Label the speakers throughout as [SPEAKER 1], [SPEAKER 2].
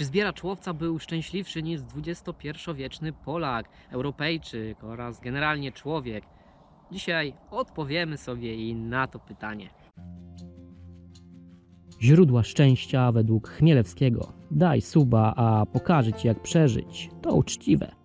[SPEAKER 1] Czy zbieracz łowca był szczęśliwszy niż XXI-wieczny Polak, Europejczyk oraz generalnie człowiek? Dzisiaj odpowiemy sobie i na to pytanie.
[SPEAKER 2] Źródła szczęścia według Chmielewskiego. Daj suba, a pokażę ci jak przeżyć. To uczciwe.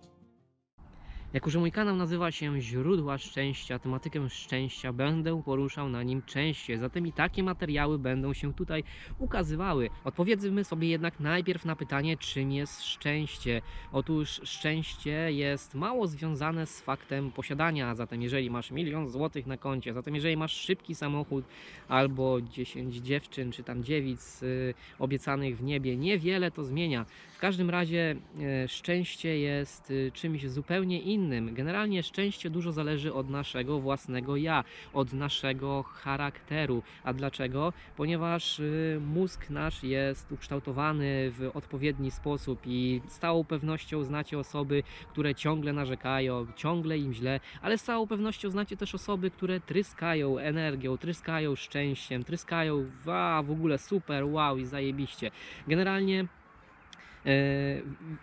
[SPEAKER 1] Jako, że mój kanał nazywa się Źródła Szczęścia, tematykę szczęścia będę poruszał na nim częściej, zatem i takie materiały będą się tutaj ukazywały. Odpowiedzmy sobie jednak najpierw na pytanie, czym jest szczęście. Otóż szczęście jest mało związane z faktem posiadania, zatem jeżeli masz milion złotych na koncie, zatem jeżeli masz szybki samochód albo 10 dziewczyn czy tam dziewic y, obiecanych w niebie, niewiele to zmienia. W każdym razie e, szczęście jest y, czymś zupełnie innym. Generalnie szczęście dużo zależy od naszego własnego ja, od naszego charakteru. A dlaczego? Ponieważ y, mózg nasz jest ukształtowany w odpowiedni sposób i z całą pewnością znacie osoby, które ciągle narzekają, ciągle im źle, ale z całą pewnością znacie też osoby, które tryskają energią, tryskają szczęściem, tryskają a, w ogóle super, wow i zajebiście. Generalnie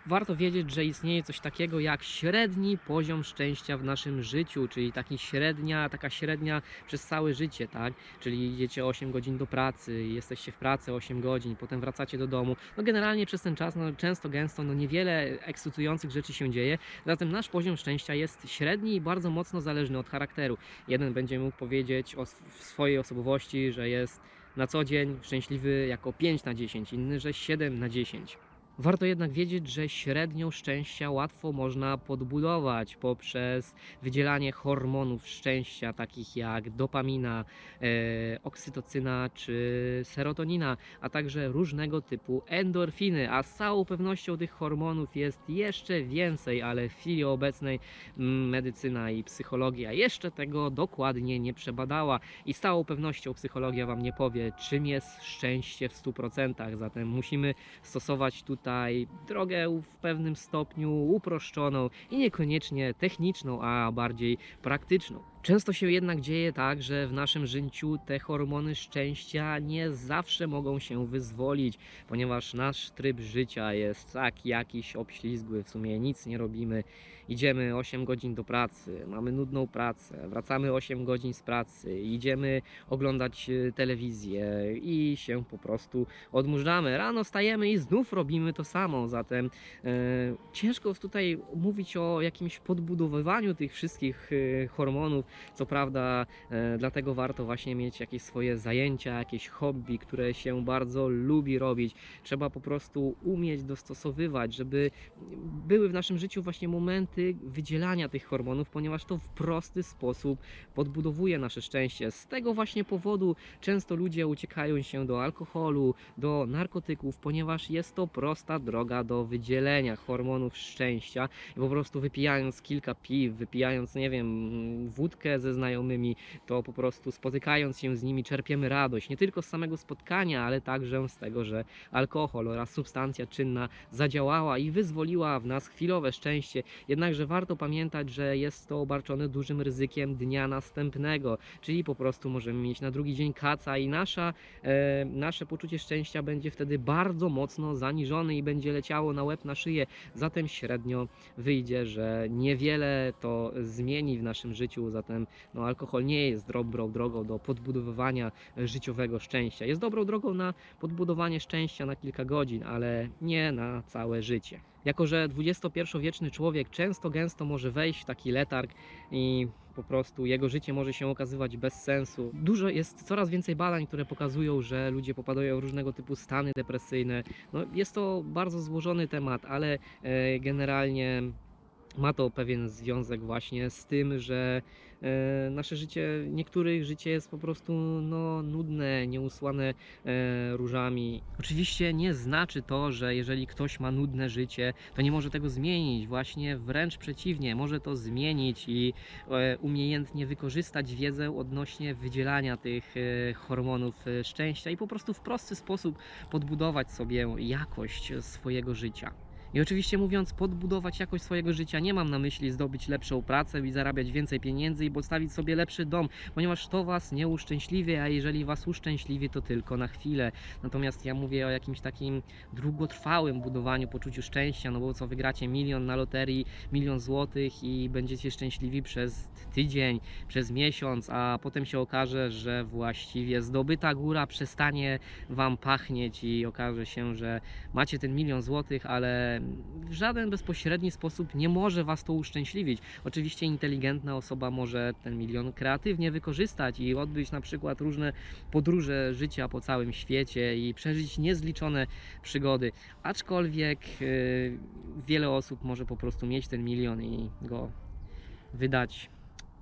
[SPEAKER 1] Warto wiedzieć, że istnieje coś takiego jak średni poziom szczęścia w naszym życiu, czyli taki średnia, taka średnia przez całe życie, tak? Czyli idziecie 8 godzin do pracy, jesteście w pracy 8 godzin, potem wracacie do domu. No generalnie przez ten czas, no często, gęsto, no niewiele ekscytujących rzeczy się dzieje. Zatem nasz poziom szczęścia jest średni i bardzo mocno zależny od charakteru. Jeden będzie mógł powiedzieć o swojej osobowości, że jest na co dzień szczęśliwy jako 5 na 10, inny, że 7 na 10. Warto jednak wiedzieć, że średnią szczęścia łatwo można podbudować poprzez wydzielanie hormonów szczęścia, takich jak dopamina, e, oksytocyna czy serotonina, a także różnego typu endorfiny. A z całą pewnością tych hormonów jest jeszcze więcej, ale w chwili obecnej mm, medycyna i psychologia jeszcze tego dokładnie nie przebadała. I z całą pewnością psychologia Wam nie powie, czym jest szczęście w 100%. Zatem musimy stosować tutaj drogę w pewnym stopniu uproszczoną i niekoniecznie techniczną, a bardziej praktyczną. Często się jednak dzieje tak, że w naszym życiu te hormony szczęścia nie zawsze mogą się wyzwolić, ponieważ nasz tryb życia jest tak jakiś obślizgły, w sumie nic nie robimy. Idziemy 8 godzin do pracy, mamy nudną pracę, wracamy 8 godzin z pracy, idziemy oglądać e, telewizję i się po prostu odmurzamy. Rano stajemy i znów robimy to samo, zatem e, ciężko tutaj mówić o jakimś podbudowywaniu tych wszystkich e, hormonów. Co prawda, e, dlatego warto właśnie mieć jakieś swoje zajęcia, jakieś hobby, które się bardzo lubi robić. Trzeba po prostu umieć dostosowywać, żeby były w naszym życiu właśnie momenty wydzielania tych hormonów, ponieważ to w prosty sposób podbudowuje nasze szczęście. Z tego właśnie powodu często ludzie uciekają się do alkoholu, do narkotyków, ponieważ jest to prosta droga do wydzielenia hormonów szczęścia i po prostu wypijając kilka piw, wypijając, nie wiem, wódkę ze znajomymi, to po prostu spotykając się z nimi czerpiemy radość, nie tylko z samego spotkania, ale także z tego, że alkohol oraz substancja czynna zadziałała i wyzwoliła w nas chwilowe szczęście. Jednakże warto pamiętać, że jest to obarczone dużym ryzykiem dnia następnego, czyli po prostu możemy mieć na drugi dzień kaca i nasza, e, nasze poczucie szczęścia będzie wtedy bardzo mocno zaniżone i będzie leciało na łeb, na szyję. Zatem średnio wyjdzie, że niewiele to zmieni w naszym życiu, zatem no, alkohol nie jest dobrą drogą do podbudowywania życiowego szczęścia. Jest dobrą drogą na podbudowanie szczęścia na kilka godzin, ale nie na całe życie. Jako, że XXI-wieczny człowiek często gęsto może wejść w taki letarg i po prostu jego życie może się okazywać bez sensu. Dużo jest coraz więcej badań, które pokazują, że ludzie popadają w różnego typu stany depresyjne. No, jest to bardzo złożony temat, ale e, generalnie ma to pewien związek właśnie z tym, że e, nasze życie, niektórych życie jest po prostu no, nudne, nieusłane e, różami. Oczywiście nie znaczy to, że jeżeli ktoś ma nudne życie, to nie może tego zmienić. Właśnie wręcz przeciwnie, może to zmienić i e, umiejętnie wykorzystać wiedzę odnośnie wydzielania tych e, hormonów e, szczęścia i po prostu w prosty sposób podbudować sobie jakość swojego życia. I oczywiście mówiąc podbudować jakość swojego życia, nie mam na myśli zdobyć lepszą pracę i zarabiać więcej pieniędzy i postawić sobie lepszy dom, ponieważ to was nie uszczęśliwi, a jeżeli was uszczęśliwi, to tylko na chwilę. Natomiast ja mówię o jakimś takim długotrwałym budowaniu poczuciu szczęścia, no bo co wygracie milion na loterii, milion złotych i będziecie szczęśliwi przez tydzień, przez miesiąc, a potem się okaże, że właściwie zdobyta góra przestanie wam pachnieć i okaże się, że macie ten milion złotych, ale w żaden bezpośredni sposób nie może was to uszczęśliwić. Oczywiście inteligentna osoba może ten milion kreatywnie wykorzystać i odbyć na przykład różne podróże życia po całym świecie i przeżyć niezliczone przygody. Aczkolwiek yy, wiele osób może po prostu mieć ten milion i go wydać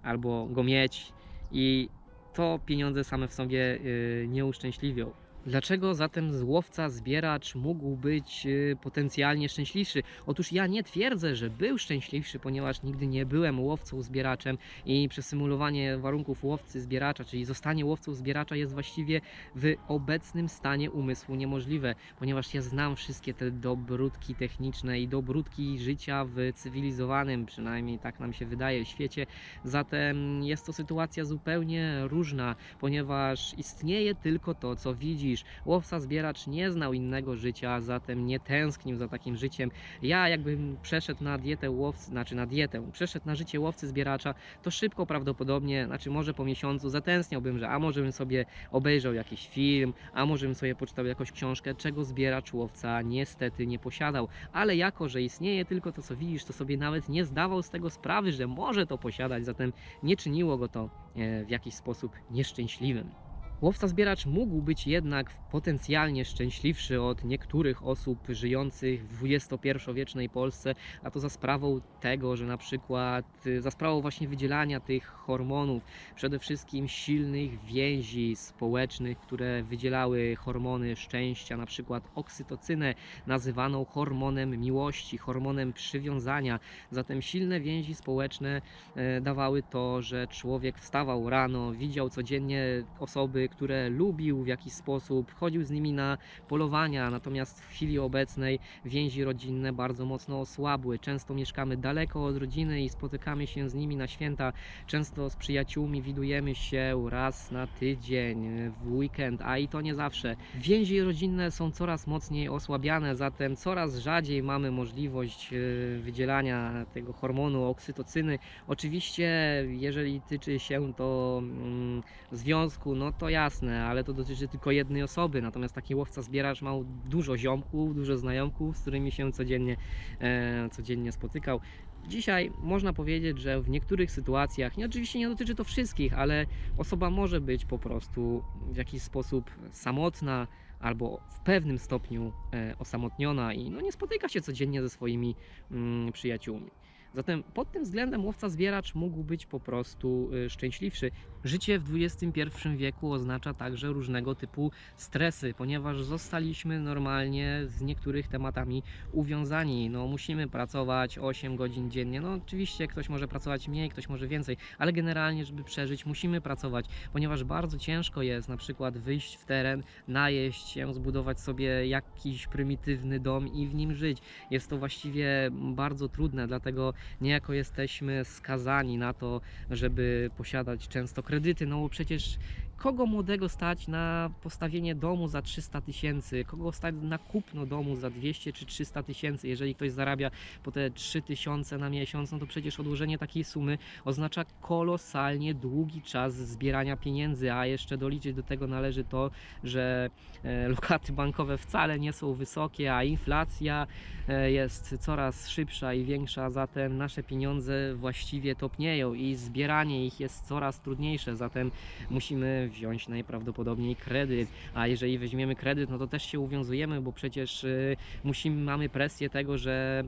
[SPEAKER 1] albo go mieć i to pieniądze same w sobie yy, nie uszczęśliwią. Dlaczego zatem złowca, zbieracz mógł być yy, potencjalnie szczęśliwszy? Otóż ja nie twierdzę, że był szczęśliwszy, ponieważ nigdy nie byłem łowcą, zbieraczem i przesymulowanie warunków łowcy, zbieracza, czyli zostanie łowcą, zbieracza jest właściwie w obecnym stanie umysłu niemożliwe, ponieważ ja znam wszystkie te dobrótki techniczne i dobrótki życia w cywilizowanym, przynajmniej tak nam się wydaje, świecie. Zatem jest to sytuacja zupełnie różna, ponieważ istnieje tylko to, co widzisz. Łowca, zbieracz nie znał innego życia, zatem nie tęsknił za takim życiem. Ja jakbym przeszedł na dietę łowcy, znaczy na dietę, przeszedł na życie łowcy, zbieracza, to szybko prawdopodobnie, znaczy może po miesiącu zatęskniałbym, że a może bym sobie obejrzał jakiś film, a może bym sobie poczytał jakąś książkę, czego zbieracz łowca niestety nie posiadał. Ale jako, że istnieje tylko to, co widzisz, to sobie nawet nie zdawał z tego sprawy, że może to posiadać, zatem nie czyniło go to e, w jakiś sposób nieszczęśliwym. Łowca zbieracz mógł być jednak potencjalnie szczęśliwszy od niektórych osób żyjących w XXI-wiecznej Polsce, a to za sprawą tego, że na przykład y, za sprawą właśnie wydzielania tych hormonów, przede wszystkim silnych więzi społecznych, które wydzielały hormony szczęścia, na przykład oksytocynę, nazywaną hormonem miłości, hormonem przywiązania. Zatem silne więzi społeczne e, dawały to, że człowiek wstawał rano, widział codziennie osoby, które lubił w jakiś sposób, chodził z nimi na polowania, natomiast w chwili obecnej więzi rodzinne bardzo mocno osłabły. Często mieszkamy daleko od rodziny i spotykamy się z nimi na święta. Często z przyjaciółmi widujemy się raz na tydzień, w weekend, a i to nie zawsze. Więzi rodzinne są coraz mocniej osłabiane, zatem coraz rzadziej mamy możliwość e, wydzielania tego hormonu oksytocyny. Oczywiście, jeżeli tyczy się to mm, związku, no to jasne, ale to dotyczy tylko jednej osoby. Natomiast taki łowca zbieracz ma dużo ziomków, dużo znajomków, z którymi się codziennie, e, codziennie spotykał. Dzisiaj można powiedzieć, że w niektórych sytuacjach, nie oczywiście nie dotyczy to wszystkich, ale osoba może być po prostu w jakiś sposób samotna albo w pewnym stopniu e, osamotniona i no, nie spotyka się codziennie ze swoimi mm, przyjaciółmi. Zatem pod tym względem łowca zbieracz mógł być po prostu y, szczęśliwszy. Życie w XXI wieku oznacza także różnego typu stresy, ponieważ zostaliśmy normalnie z niektórych tematami uwiązani. No, musimy pracować 8 godzin dziennie. No, oczywiście ktoś może pracować mniej, ktoś może więcej, ale generalnie, żeby przeżyć, musimy pracować, ponieważ bardzo ciężko jest na przykład wyjść w teren, najeść się, zbudować sobie jakiś prymitywny dom i w nim żyć. Jest to właściwie bardzo trudne, dlatego niejako jesteśmy skazani na to, żeby posiadać często kredyty, no bo przecież kogo młodego stać na postawienie domu za 300 tysięcy, kogo stać na kupno domu za 200 czy 300 tysięcy, jeżeli ktoś zarabia po te 3 tysiące na miesiąc, no to przecież odłożenie takiej sumy oznacza kolosalnie długi czas zbierania pieniędzy, a jeszcze doliczyć do tego należy to, że e, lokaty bankowe wcale nie są wysokie, a inflacja e, jest coraz szybsza i większa, zatem nasze pieniądze właściwie topnieją i zbieranie ich jest coraz trudniejsze, zatem musimy wziąć najprawdopodobniej kredyt, a jeżeli weźmiemy kredyt, no to też się uwiązujemy, bo przecież y, musimy, mamy presję tego, że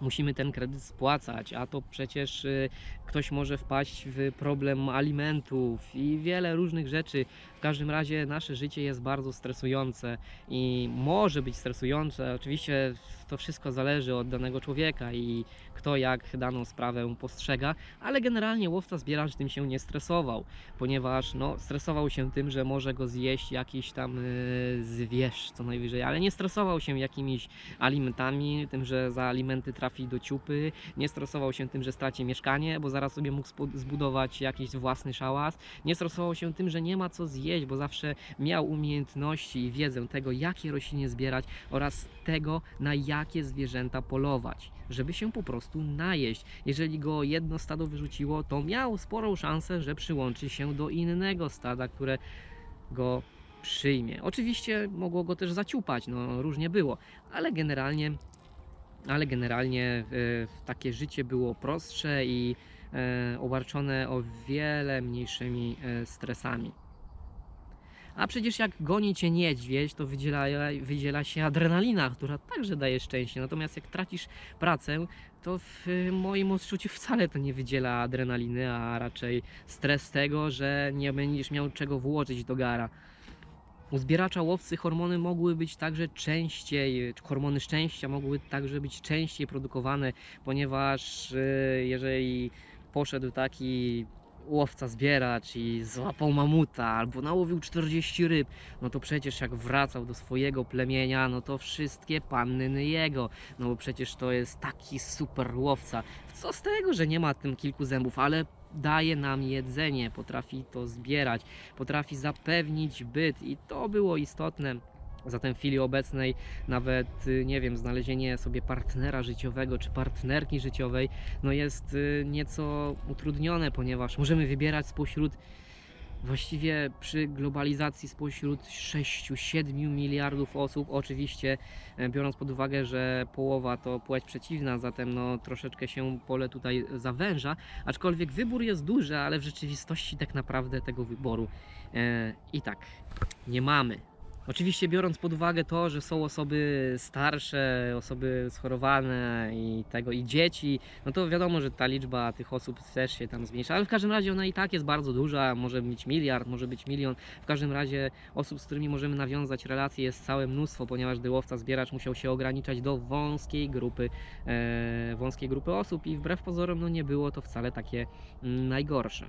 [SPEAKER 1] musimy ten kredyt spłacać, a to przecież y, ktoś może wpaść w problem alimentów i wiele różnych rzeczy. W każdym razie nasze życie jest bardzo stresujące i może być stresujące. Oczywiście to wszystko zależy od danego człowieka i kto jak daną sprawę postrzega, ale generalnie łowca zbieracz tym się nie stresował, ponieważ no, stresował się tym, że może go zjeść jakiś tam y, zwierz co najwyżej, ale nie stresował się jakimiś alimentami, tym, że za alimenty trafi do ciupy, nie stresował się tym, że straci mieszkanie, bo zaraz sobie mógł zbudować jakiś własny szałas, nie stresował się tym, że nie ma co zjeść, bo zawsze miał umiejętności i wiedzę tego, jakie rośliny zbierać oraz tego, na jakie zwierzęta polować, żeby się po prostu najeść. Jeżeli go jedno stado wyrzuciło, to miał sporą szansę, że przyłączy się do innego stada, które go przyjmie. Oczywiście mogło go też zaciupać, no różnie było, ale generalnie ale generalnie e, takie życie było prostsze i e, obarczone o wiele mniejszymi e, stresami. A przecież jak goni cię niedźwiedź, to wydziela, wydziela się adrenalina, która także daje szczęście. Natomiast jak tracisz pracę, to w moim odczuciu wcale to nie wydziela adrenaliny, a raczej stres tego, że nie będziesz miał czego włożyć do gara. U zbieracza łowcy hormony mogły być także częściej, hormony szczęścia mogły także być częściej produkowane, ponieważ e, jeżeli poszedł taki łowca zbieracz i złapał mamuta albo nałowił 40 ryb, no to przecież jak wracał do swojego plemienia, no to wszystkie panny jego, no bo przecież to jest taki super łowca. Co z tego, że nie ma tym kilku zębów, ale daje nam jedzenie, potrafi to zbierać, potrafi zapewnić byt i to było istotne. Zatem w chwili obecnej nawet, y, nie wiem, znalezienie sobie partnera życiowego czy partnerki życiowej no jest y, nieco utrudnione, ponieważ możemy wybierać spośród właściwie przy globalizacji spośród 6-7 miliardów osób, oczywiście e, biorąc pod uwagę, że połowa to płeć przeciwna, zatem no troszeczkę się pole tutaj zawęża, aczkolwiek wybór jest duży, ale w rzeczywistości tak naprawdę tego wyboru e, i tak nie mamy. Oczywiście biorąc pod uwagę to, że są osoby starsze, osoby schorowane i tego i dzieci, no to wiadomo, że ta liczba tych osób też się tam zmniejsza, ale w każdym razie ona i tak jest bardzo duża, może być miliard, może być milion. W każdym razie osób, z którymi możemy nawiązać relacje jest całe mnóstwo, ponieważ gdy łowca zbieracz musiał się ograniczać do wąskiej grupy, e, wąskiej grupy osób i wbrew pozorom no nie było to wcale takie mm, najgorsze.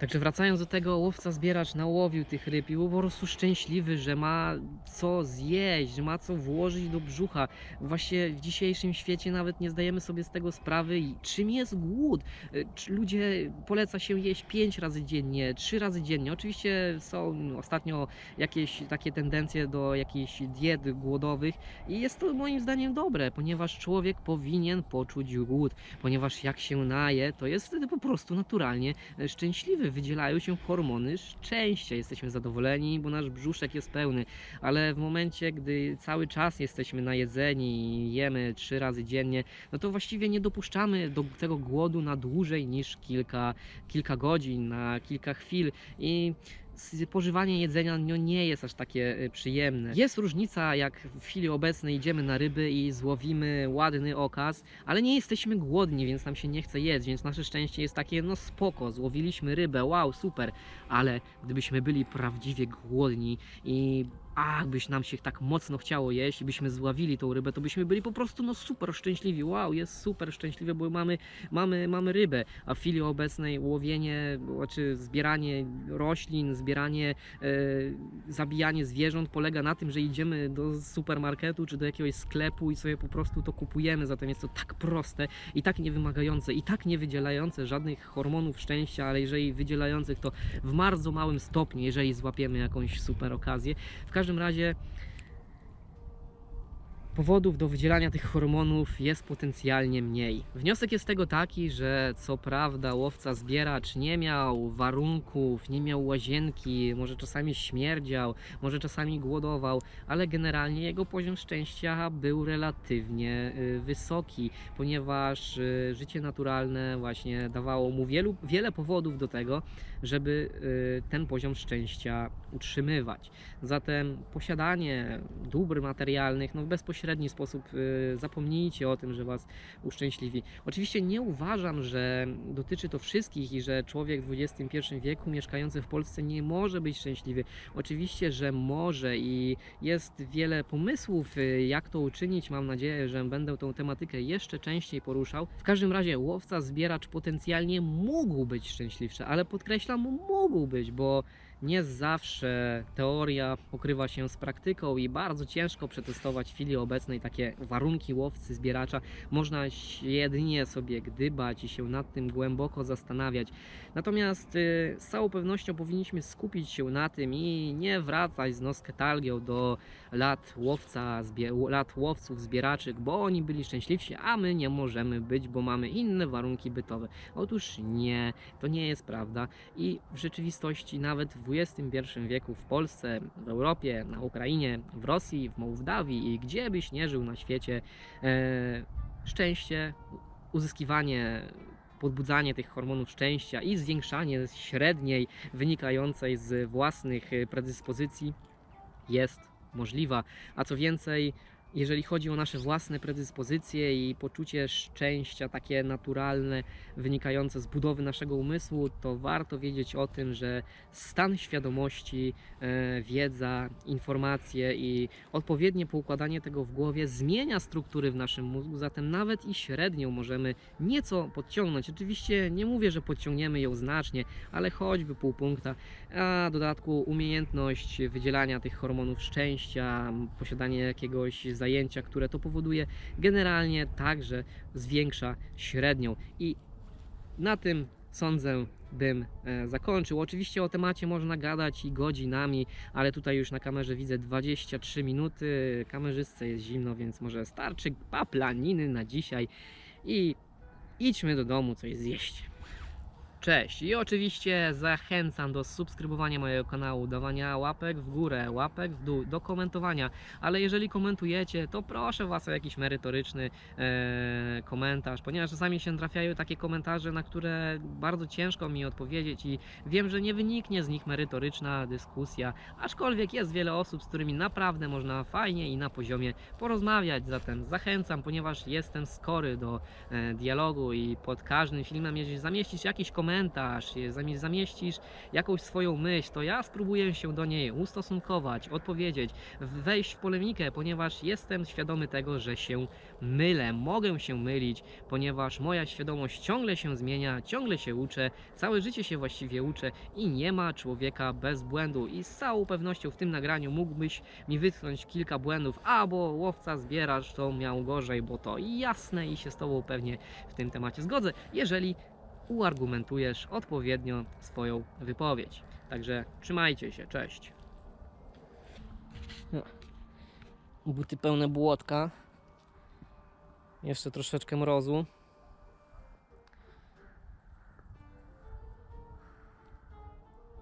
[SPEAKER 1] Także wracając do tego, łowca zbieracz nałowił tych ryb i był po prostu szczęśliwy, że ma co zjeść, że ma co włożyć do brzucha. Właśnie w dzisiejszym świecie nawet nie zdajemy sobie z tego sprawy, czym jest głód. Ludzie poleca się jeść 5 razy dziennie, 3 razy dziennie. Oczywiście są ostatnio jakieś takie tendencje do jakichś diet głodowych i jest to moim zdaniem dobre, ponieważ człowiek powinien poczuć głód, ponieważ jak się naje, to jest wtedy po prostu naturalnie szczęśliwy. Wydzielają się hormony szczęścia. Jesteśmy zadowoleni, bo nasz brzuszek jest pełny, ale w momencie, gdy cały czas jesteśmy najedzeni i jemy trzy razy dziennie, no to właściwie nie dopuszczamy do tego głodu na dłużej niż kilka, kilka godzin, na kilka chwil i spożywanie jedzenia no, nie jest aż takie y, przyjemne. Jest różnica, jak w chwili obecnej idziemy na ryby i złowimy ładny okaz, ale nie jesteśmy głodni, więc nam się nie chce jeść, więc nasze szczęście jest takie, no spoko, złowiliśmy rybę, wow, super, ale gdybyśmy byli prawdziwie głodni i a byś nam się tak mocno chciało jeść i byśmy zławili tą rybę, to byśmy byli po prostu no super szczęśliwi. Wow, jest super szczęśliwe, bo mamy, mamy, mamy rybę. A w chwili obecnej łowienie, znaczy zbieranie roślin, zbieranie, e, zabijanie zwierząt polega na tym, że idziemy do supermarketu czy do jakiegoś sklepu i sobie po prostu to kupujemy. Zatem jest to tak proste i tak niewymagające i tak nie wydzielające żadnych hormonów szczęścia, ale jeżeli wydzielających to w bardzo małym stopniu, jeżeli złapiemy jakąś super okazję. W każdym razie powodów do wydzielania tych hormonów jest potencjalnie mniej. Wniosek jest tego taki, że co prawda łowca zbieracz nie miał warunków, nie miał łazienki, może czasami śmierdział, może czasami głodował, ale generalnie jego poziom szczęścia był relatywnie y, wysoki, ponieważ y, życie naturalne właśnie dawało mu wielu, wiele powodów do tego, żeby y, ten poziom szczęścia utrzymywać. Zatem posiadanie dóbr materialnych no bezpośrednio pośredni sposób y, zapomnijcie o tym, że was uszczęśliwi. Oczywiście nie uważam, że dotyczy to wszystkich i że człowiek w XXI wieku mieszkający w Polsce nie może być szczęśliwy. Oczywiście, że może i jest wiele pomysłów, y, jak to uczynić. Mam nadzieję, że będę tą tematykę jeszcze częściej poruszał. W każdym razie łowca, zbieracz potencjalnie mógł być szczęśliwszy, ale podkreślam, mógł być, bo nie zawsze teoria pokrywa się z praktyką i bardzo ciężko przetestować w chwili obecnej takie warunki łowcy, zbieracza. Można jedynie sobie gdybać i się nad tym głęboko zastanawiać. Natomiast y, z całą pewnością powinniśmy skupić się na tym i nie wracać z nostalgią do lat łowca, lat łowców, zbieraczy, bo oni byli szczęśliwsi, a my nie możemy być, bo mamy inne warunki bytowe. Otóż nie, to nie jest prawda i w rzeczywistości nawet w XXI wieku w Polsce, w Europie, na Ukrainie, w Rosji, w Mołdawii i gdzie byś nie żył na świecie, e, szczęście, uzyskiwanie podbudzanie tych hormonów szczęścia i zwiększanie średniej wynikającej z własnych predyspozycji jest możliwa. A co więcej, jeżeli chodzi o nasze własne predyspozycje i poczucie szczęścia, takie naturalne, wynikające z budowy naszego umysłu, to warto wiedzieć o tym, że stan świadomości, e, wiedza, informacje i odpowiednie poukładanie tego w głowie zmienia struktury w naszym mózgu, zatem nawet i średnią możemy nieco podciągnąć. Oczywiście nie mówię, że podciągniemy ją znacznie, ale choćby pół punkta, a w dodatku umiejętność wydzielania tych hormonów szczęścia, posiadanie jakiegoś zajęcia, które to powoduje, generalnie także zwiększa średnią. I na tym sądzę bym e, zakończył. Oczywiście o temacie można gadać i godzinami, ale tutaj już na kamerze widzę 23 minuty. Kamerzystce jest zimno, więc może starczy paplaniny na dzisiaj i idźmy do domu coś zjeść. Cześć i oczywiście zachęcam do subskrybowania mojego kanału, dawania łapek w górę, łapek w dół, do komentowania, ale jeżeli komentujecie, to proszę Was o jakiś merytoryczny e, komentarz, ponieważ czasami się trafiają takie komentarze, na które bardzo ciężko mi odpowiedzieć i wiem, że nie wyniknie z nich merytoryczna dyskusja, aczkolwiek jest wiele osób, z którymi naprawdę można fajnie i na poziomie porozmawiać, zatem zachęcam, ponieważ jestem skory do e, dialogu i pod każdym filmem, jeżeli zamieścisz jakiś komentarz, jeżeli zamieścisz jakąś swoją myśl, to ja spróbuję się do niej ustosunkować, odpowiedzieć, wejść w polemikę, ponieważ jestem świadomy tego, że się mylę, mogę się mylić, ponieważ moja świadomość ciągle się zmienia, ciągle się uczę, całe życie się właściwie uczę i nie ma człowieka bez błędu. I z całą pewnością w tym nagraniu mógłbyś mi wytknąć kilka błędów, albo łowca zbieracz to miał gorzej, bo to jasne i się z Tobą pewnie w tym temacie zgodzę, jeżeli uargumentujesz odpowiednio swoją wypowiedź. Także trzymajcie się, cześć. Buty pełne błotka. Jeszcze troszeczkę mrozu.